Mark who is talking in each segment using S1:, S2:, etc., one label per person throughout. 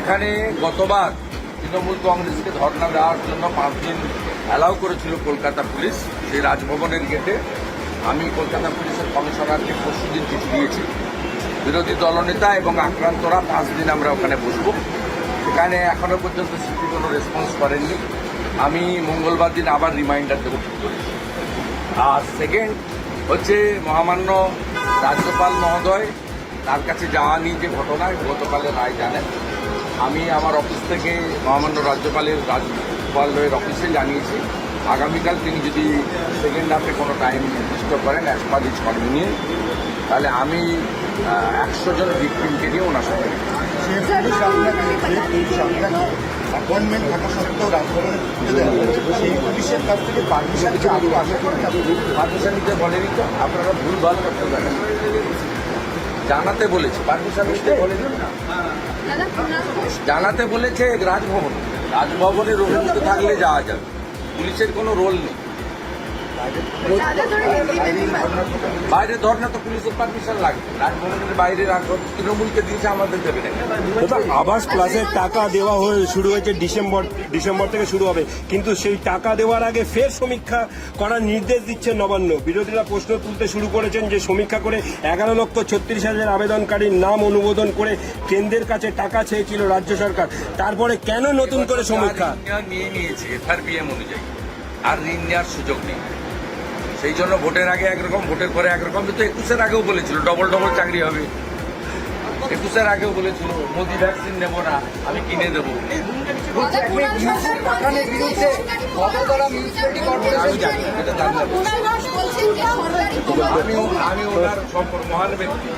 S1: যেখানে গতবার তৃণমূল কংগ্রেসকে ধর্ণা দেওয়ার জন্য পাঁচ দিন অ্যালাউ করেছিল কলকাতা পুলিশ, সেই রাজভবনের গেটে। আমি কলকাতা পুলিশের কমিশনারকে পরশু দিন চিঠি দিয়েছি। বিরোধী দলনেতা এবং আক্রান্তরা পাঁচ দিন আমরা ওখানে বসবো। সেখানে এখনও পর্যন্ত সিপি কোনো রেসপন্স করেননি। আমি মঙ্গলবার দিন আবার রিমাইন্ডার দেবো আর সেকেন্ড হচ্ছে মহামান্য রাজ্যপাল মহোদয়, তার কাছে যাওয়া নিয়ে যে ঘটনা গতকালের রায় জানেন। আমি আমার অফিস থেকে মহামান্য রাজ্যপালের রাজ্যপালের অফিসে জানিয়েছি। আগামীকাল তিনি যদি সেকেন্ড হাফে কোনো টাইম নির্দিষ্ট করেন অ্যাজ পার ইজ কনভিনিয়েন্ট তাহলে আমি একশো জন ভিক্টিমকে নিয়ে ওনার সঙ্গে
S2: অ্যাপয়েন্টমেন্ট থাকা সত্ত্বেও রাজভবনে ঢুকতে দেওয়া হয়েছে সেই পুলিশের কাছ থেকে পারমিশন কি আশা করেন আপনি
S1: পারমিশন নিতে বলেনি তো? আপনারা ভুল ভালো করতে পারেন। জানাতে বলেছে। পারমিশন নিতে বলেনি জানাতে বলেছে রাজভবন। রাজভবনে রোহিঙ্গা থাকলে যাওয়া যাবে। পুলিশের কোনো রোল নেই। বাইরে ধর্না তো পুলিশের পারমিশন লাগবে। রাজভবনের বাইরে তৃণমূলকে দিয়েছে আমাদের দেবে
S3: আবাস প্লাসের টাকা দেওয়া হয়ে শুরু হয়েছে ডিসেম্বর ডিসেম্বর থেকে শুরু হবে। কিন্তু সেই টাকা দেওয়ার আগে ফের সমীক্ষা করার নির্দেশ দিচ্ছে নবান্ন। বিরোধীরা প্রশ্ন তুলতে শুরু করেছেন যে সমীক্ষা করে এগারো লক্ষ ছত্রিশ হাজার আবেদনকারীর নাম অনুমোদন করে কেন্দ্রের কাছে টাকা চেয়েছিল রাজ্য সরকার। তারপরে কেন নতুন করে সমীক্ষা?
S1: নিয়ে নিয়েছে এফআরবিএম অনুযায়ী। আর ঋণ নেওয়ার সুযোগ নেই। সেই জন্য ভোটের আগে একরকম ভোটের পরে একরকম কিন্তু একুশের আগেও বলেছিল ডবল ডবল চাকরি হবে। একুশের আগেও বলেছিল মোদি ভ্যাকসিন নেব না আমি কিনে দেবো।
S2: মিউনিসিপ্যালিটি
S1: আমি ওনার সম্পর্ক মহান ব্যক্তি।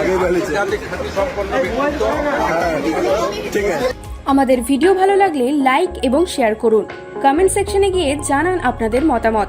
S3: আগে বলেছে।
S1: আন্তর্জাতিক খ্যাতি সম্পন্ন ব্যক্তিত্ব
S3: ঠিক আছে।
S4: আমাদের ভিডিও ভালো লাগলে লাইক এবং শেয়ার করুন। কমেন্ট সেকশনে গিয়ে জানান আপনাদের মতামত।